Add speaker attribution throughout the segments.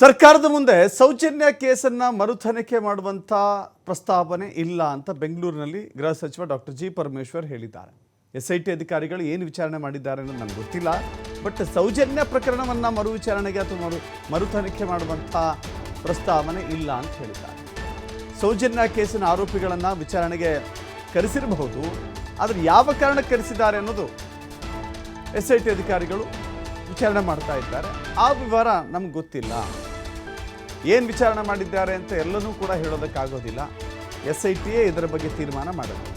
Speaker 1: ಸರ್ಕಾರದ ಮುಂದೆ ಸೌಜನ್ಯ ಕೇಸನ್ನ ಮರುತನಿಖೆ ಮಾಡುವಂಥ ಪ್ರಸ್ತಾವನೆ ಇಲ್ಲ ಅಂತ ಬೆಂಗಳೂರಿನಲ್ಲಿ ಗೃಹ ಸಚಿವ ಡಾಕ್ಟರ್ ಜಿ ಪರಮೇಶ್ವರ್ ಹೇಳಿದ್ದಾರೆ. ಎಸ್ ಐ ಟಿ ಅಧಿಕಾರಿಗಳು ಏನು ವಿಚಾರಣೆ ಮಾಡಿದ್ದಾರೆ ಅನ್ನೋದು ನನಗೆ ಗೊತ್ತಿಲ್ಲ. ಬಟ್ ಸೌಜನ್ಯ ಪ್ರಕರಣವನ್ನು ಮರು ವಿಚಾರಣೆಗೆ ಅಥವಾ ಮರು ಮರುತನಿಖೆ ಮಾಡುವಂಥ ಪ್ರಸ್ತಾವನೆ ಇಲ್ಲ ಅಂತ ಹೇಳಿದ್ದಾರೆ. ಸೌಜನ್ಯ ಕೇಸಿನ ಆರೋಪಿಗಳನ್ನು ವಿಚಾರಣೆಗೆ ಕರೆಸಿರಬಹುದು. ಆದರೆ ಯಾವ ಕಾರಣಕ್ಕೆ ಕರೆಸಿದ್ದಾರೆ ಅನ್ನೋದು ಎಸ್ ಐ ಟಿ ಅಧಿಕಾರಿಗಳು ವಿಚಾರಣೆ ಮಾಡ್ತಾ ಇದ್ದಾರೆ. ಆ ವಿವರ ನಮ್ಗೆ ಗೊತ್ತಿಲ್ಲ. ಏನು ವಿಚಾರಣೆ ಮಾಡಿದ್ದಾರೆ ಅಂತ ಎಲ್ಲನೂ ಕೂಡ ಹೇಳೋದಕ್ಕಾಗೋದಿಲ್ಲ. ಎಸ್ ಐ ಟಿಯೇ ಇದರ ಬಗ್ಗೆ ತೀರ್ಮಾನ ಮಾಡಬೇಕು.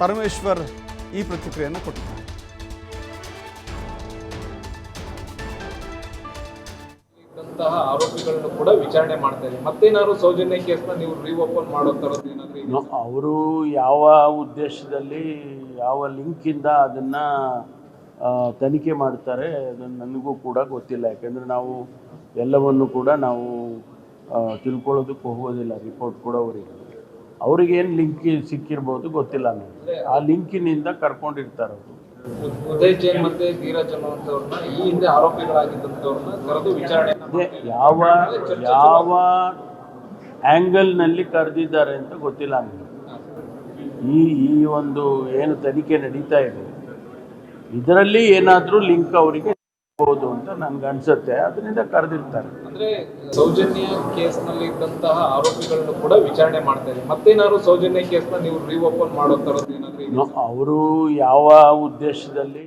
Speaker 1: ಪರಮೇಶ್ವರ್ ಈ ಪ್ರತಿಕ್ರಿಯೆಯನ್ನು ಕೊಟ್ಟಿದ್ದಾರೆ.
Speaker 2: ಇದ್ದಂತಹ ಆರೋಪಿಗಳನ್ನು ಕೂಡ ವಿಚಾರಣೆ ಮಾಡ್ತಾ ಇದೆ ಮತ್ತೇನಾದ್ರು ಸೌಜನ್ಯ ಕೇಸ್ನ ನೀವು ರೀಓಪನ್ ಮಾಡೋ ತರದ್ದು ಏನಾದ್ರು
Speaker 3: ಅವರು ಯಾವ ಉದ್ದೇಶದಲ್ಲಿ ಯಾವ ಲಿಂಕಿಂದ ಅದನ್ನು ತನಿಖೆ ಮಾಡ್ತಾರೆ ಅದನ್ನು ನನಗೂ ಕೂಡ ಗೊತ್ತಿಲ್ಲ. ಯಾಕೆಂದರೆ ನಾವು ಎಲ್ಲವನ್ನು ಕೂಡ ನಾವು ತಿಳ್ಕೊಳ್ಳೋದಕ್ಕೆ ಹೋಗೋದಿಲ್ಲ. ರಿಪೋರ್ಟ್ ಕೂಡ ಅವರಿಗೆ. ಅವ್ರಿಗೇನು ಲಿಂಕ್ ಸಿಕ್ಕಿರ್ಬೋದು ಗೊತ್ತಿಲ್ಲ ನನಗೆ. ಆ ಲಿಂಕಿನಿಂದ ಕರ್ಕೊಂಡಿರ್ತಾರೆ ಅವರು.
Speaker 2: ಉದಯ್ ಜೈನ್ ಮತ್ತೆ ಧೀರಜ್ ಅನ್ನುವಂಥವ್ರನ್ನ ಈ ಹಿಂದೆ ಆರೋಪಿಗಳಾಗಿದ್ದಂಥವ್ರನ್ನ ಕರೆದು ವಿಚಾರಣೆ
Speaker 3: ಯಾವ ಯಾವ ಯಾವ ಆ್ಯಂಗಲ್ನಲ್ಲಿ ಕರೆದಿದ್ದಾರೆ ಅಂತ ಗೊತ್ತಿಲ್ಲ ನನಗೆ. ಈ ಈ ಒಂದು ಏನು ತನಿಖೆ ನಡೀತಾ ಇದೆ, ಇದರಲ್ಲಿ ಏನಾದರೂ ಲಿಂಕ್ ಅವರಿಗೆ ಸಿಗ್ಬೋದು ಅಂತ ನನ್ಗೆ ಅನ್ಸುತ್ತೆ. ಅದರಿಂದ ಕರೆದಿರ್ತಾರೆ.
Speaker 2: ಅಂದ್ರೆ ಸೌಜನ್ಯ ಕೇಸ್ನಲ್ಲಿ ಇದ್ದಂತಹ ಆರೋಪಿಗಳನ್ನು ಕೂಡ ವಿಚಾರಣೆ ಮಾಡ್ತಾರೆ ಮತ್ತೇನಾದ್ರು ಸೌಜನ್ಯ ಕೇಸ್ನ ನೀವು ರೀಓಪನ್ ಮಾಡೋ ತರದ್ದು ಏನಾದ್ರು?
Speaker 3: ಅವರು ಯಾವ ಉದ್ದೇಶದಲ್ಲಿ